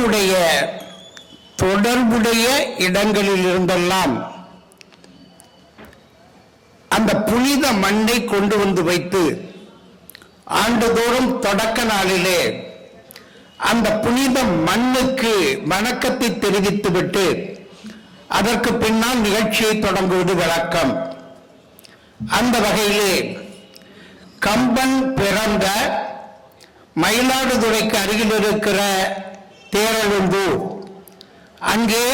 கம்பனுடைய தொடர்புடைய இடங்களில் இருந்தெல்லாம் அந்த புனித மண்ணை கொண்டு வந்து வைத்து ஆண்டுதோறும் தொடக்க நாளிலே அந்த புனித மண்ணுக்கு வணக்கத்தை தெரிவித்துவிட்டு அதற்கு பின்னால் நிகழ்ச்சியை தொடங்குவது வழக்கம். அந்த வகையிலே கம்பன் பிறந்த மயிலாடுதுறைக்கு அருகில் இருக்கிற தேரழுந்து அங்கே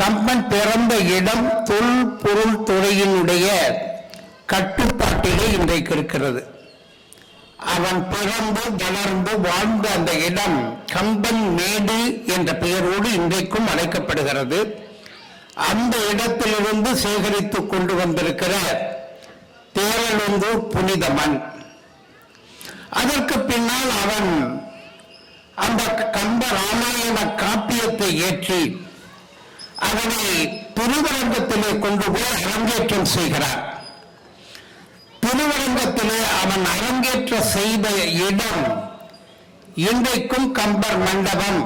கம்பன் பிறந்த இடம் தொல்பொருள் துறையினுடைய கட்டுப்பாட்டிலே இன்றைக்கு இருக்கிறது. அவன் பிறந்து வளர்ந்து வாழ்ந்த அந்த இடம் கம்பன் மேடு என்ற பெயரோடு இன்றைக்கும் அழைக்கப்படுகிறது. அந்த இடத்திலிருந்து சேகரித்து கொண்டு வந்திருக்கிற தேரழுந்தூர் புனித மண் அதற்கு பின்னால் அவன் அந்த கம்ப ராமாயண காப்பியத்தை ஏற்றி அதனை திருவரங்கத்திலே கொண்டு போய் அரங்கேற்றம் செய்கிறார். திருவரங்கத்திலே அவன் அரங்கேற்ற செய்த இடம் இன்றைக்கும் கம்பர் மண்டபம்.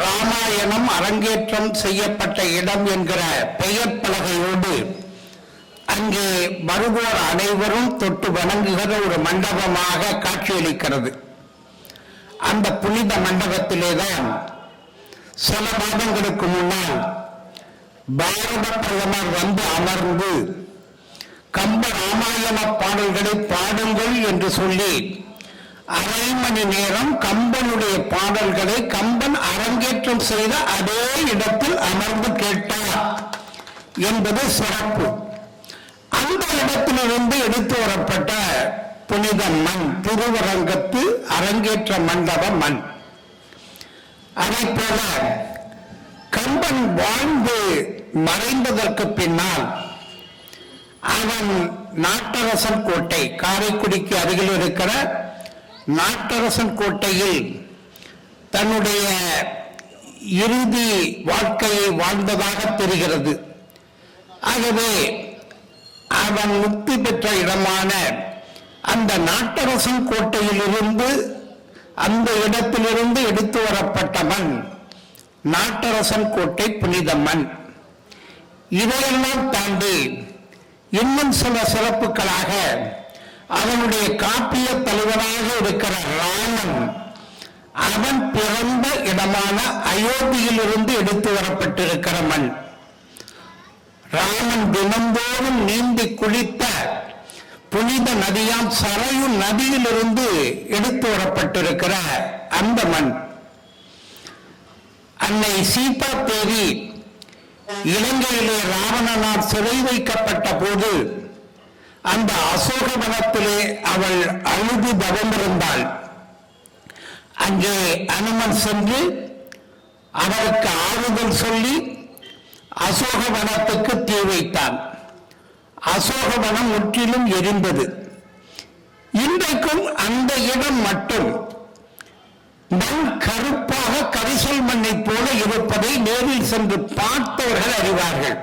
ராமாயணம் அரங்கேற்றம் செய்யப்பட்ட இடம் என்கிற பெயர் பலகையோடு அங்கே வருவோர் அனைவரும் தொட்டு வணங்குகிற ஒரு மண்டபமாக காட்சியளிக்கிறது. அந்த புனித மண்டபத்திலே தான் சில மாதங்களுக்கு முன்னால் பாரத பிரதமர் வந்து அமர்ந்து கம்ப ராமாயண பாடல்களை பாடுங்கள் என்று சொல்லி அரை மணி நேரம் கம்பனுடைய பாடல்களை கம்பன் அரங்கேற்றம் செய்த அதே இடத்தில் அமர்ந்து கேட்டார் என்பது சிறப்பு. அந்த இடத்திலிருந்து எடுத்து வரப்பட்ட புனித மண் திருவரங்கத்து அரங்கேற்ற மண்டப மண். அதை போல கம்பன் வாழ்ந்து மறைந்ததற்கு பின்னால் அவன் நாட்டரசன் கோட்டை காரைக்குடிக்கு அருகில் இருக்கிற நாட்டரசன் கோட்டையில் தன்னுடைய இறுதி வாழ்க்கையை வாழ்ந்ததாக தெரிகிறது. ஆகவே அவன் முக்தி பெற்ற இடமான அந்த நாட்டரசன் கோட்டையிலிருந்து அந்த இடத்திலிருந்து எடுத்து வரப்பட்ட மண் நாட்டரசன் கோட்டை புனித மண் இதையெல்லாம் தாண்டி இன்னும் சில சிறப்புகளாக அவனுடைய காப்பிய தலைவராக இருக்கிற ராமன் அவன் பிறந்த இடமான அயோத்தியிலிருந்து எடுத்து வரப்பட்டிருக்கிற மண். ராமன் தினந்தோறும் நீந்தி குளித்த புனித நதியாம் சரையு நதியிலிருந்து எடுத்து வரப்பட்டிருக்கிற அந்த மண் அன்னை சீதா தேவி இலங்கையிலே ராவணனால் சிறை வைக்கப்பட்ட போது அந்த அசோகவனத்திலே அவள் அழுது தவமிருந்தாள். அங்கே அனுமன் சென்று அவருக்கு ஆறுதல் சொல்லி அசோகவனத்துக்கு தீ வைத்தான். அசோகவனம் முற்றிலும் எரிந்தது. இன்றைக்கும் அந்த இடம் மட்டும். மண் கருப்பாக கரிசல் மண்ணை போல இருப்பதை நேரில் சென்று பார்த்தவர்கள் அறிவார்கள்.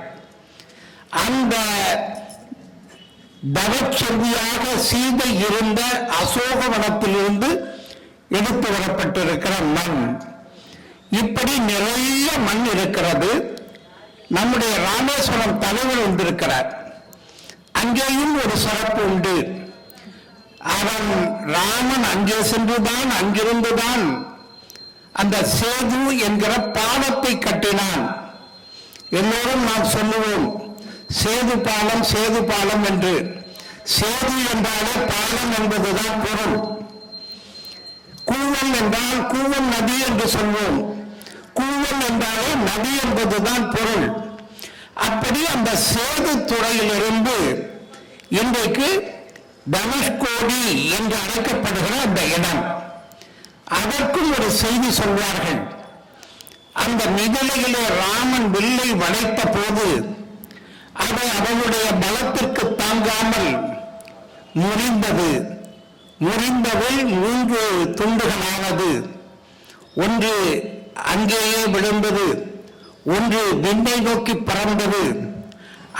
அந்த தவச்செல்வியாக சீதை இருந்த அசோகவனத்திலிருந்து எடுத்து வரப்பட்டிருக்கிற மண். இப்படி நிறைய மண் இருக்கிறது. நம்முடைய ராமேஸ்வரம் தலைவர் வந்திருக்கிறார் அங்கேயும் ஒரு சிறப்பு உண்டு. அவன் ராமன் அங்கே சென்றுதான் அங்கிருந்துதான் அந்த சேது என்கிற பாலத்தை கட்டினான். எல்லோரும் நாம் சொல்லுவோம் சேது பாலம் சேது பாலம் என்று. சேது என்றாலே பாலம் என்பதுதான் பொருள். கூவல் என்றால் கூவல் நதி என்று சொல்வோம். கூவல் என்றாலே நதி என்பதுதான் பொருள். அப்படி அந்த சேது துறையிலிருந்து இன்றைக்கு தனுஷ்கோடி என்று அழைக்கப்படுகிற அந்த இடம். அதற்கும் ஒரு செய்தி சொல்வார்கள். அந்த மிதிலையிலே ராமன் வில்லை வளைத்த போது அதை அவனுடைய பலத்திற்கு தாங்காமல் முறிந்தது. முறிந்ததில் மூன்று துண்டுகளானது. ஒன்று அங்கேயே விழுந்தது. ஒன்று விண்ணை நோக்கி பறந்தது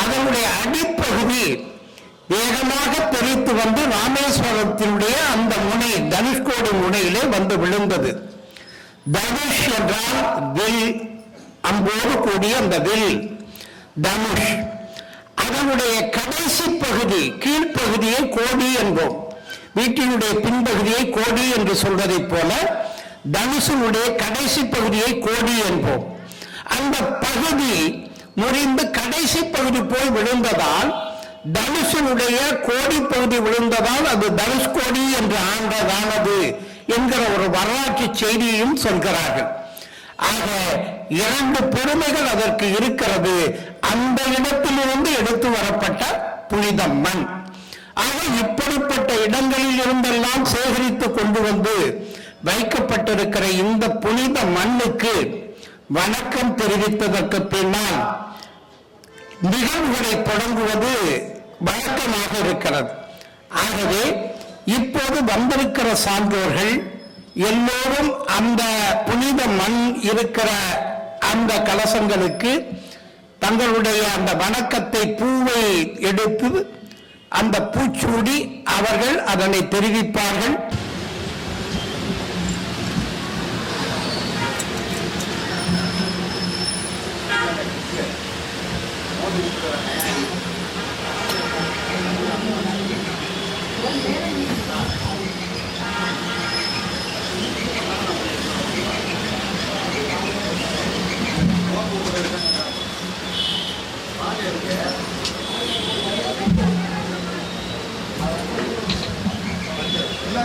அதனுடைய அடிப்பகுதி வேகமாக தெரித்து வந்து ராமேஸ்வரத்தினுடைய அந்த முனை தனுஷ்கோடி முனையிலே வந்து விழுந்தது. தனுஷ் என்றால் வில் அம்போடு கூடிய அந்த வில் தனுஷ். அதனுடைய கடைசி பகுதி கீழ்ப்பகுதியை கோடி என்போம். வீட்டினுடைய பின்பகுதியை கோடி என்று சொல்வதைப் போல தனுஷனுடைய கடைசி பகுதியை கோடி என்போம். அந்த பகுதி முறிந்து கடைசி பகுதி போய் விழுந்ததால் தனுஷனுடைய கோடி பகுதி விழுந்ததால் அது தனுஷ்கோடி என்று ஆண்டதானது என்கிற ஒரு வரலாற்று செய்தியையும் சொல்கிறார்கள். ஆக இரண்டு பெருமைகள் அதற்கு இருக்கிறது. அந்த இடத்திலிருந்து எடுத்து வரப்பட்ட புனித மண். ஆக இப்படிப்பட்ட இடங்களில் இருந்தெல்லாம் சேகரித்து கொண்டு வந்து வைக்கப்பட்டிருக்கிற இந்த புனித மண்ணுக்கு வணக்கம் தெரிவித்ததற்கு பின்னால் நிகழ்வுகளை தொடங்குவது வழக்கமாக இருக்கிறது. ஆகவே இப்போது வந்திருக்கிற சான்றோர்கள் எல்லோரும் அந்த புனித மண் இருக்கிற அந்த கலசங்களுக்கு தங்களுடைய அந்த வணக்கத்தை பூவை எடுத்து அந்த பூச்சூடி அவர்கள் அதனை தெரிவிப்பார்கள்.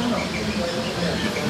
すごい。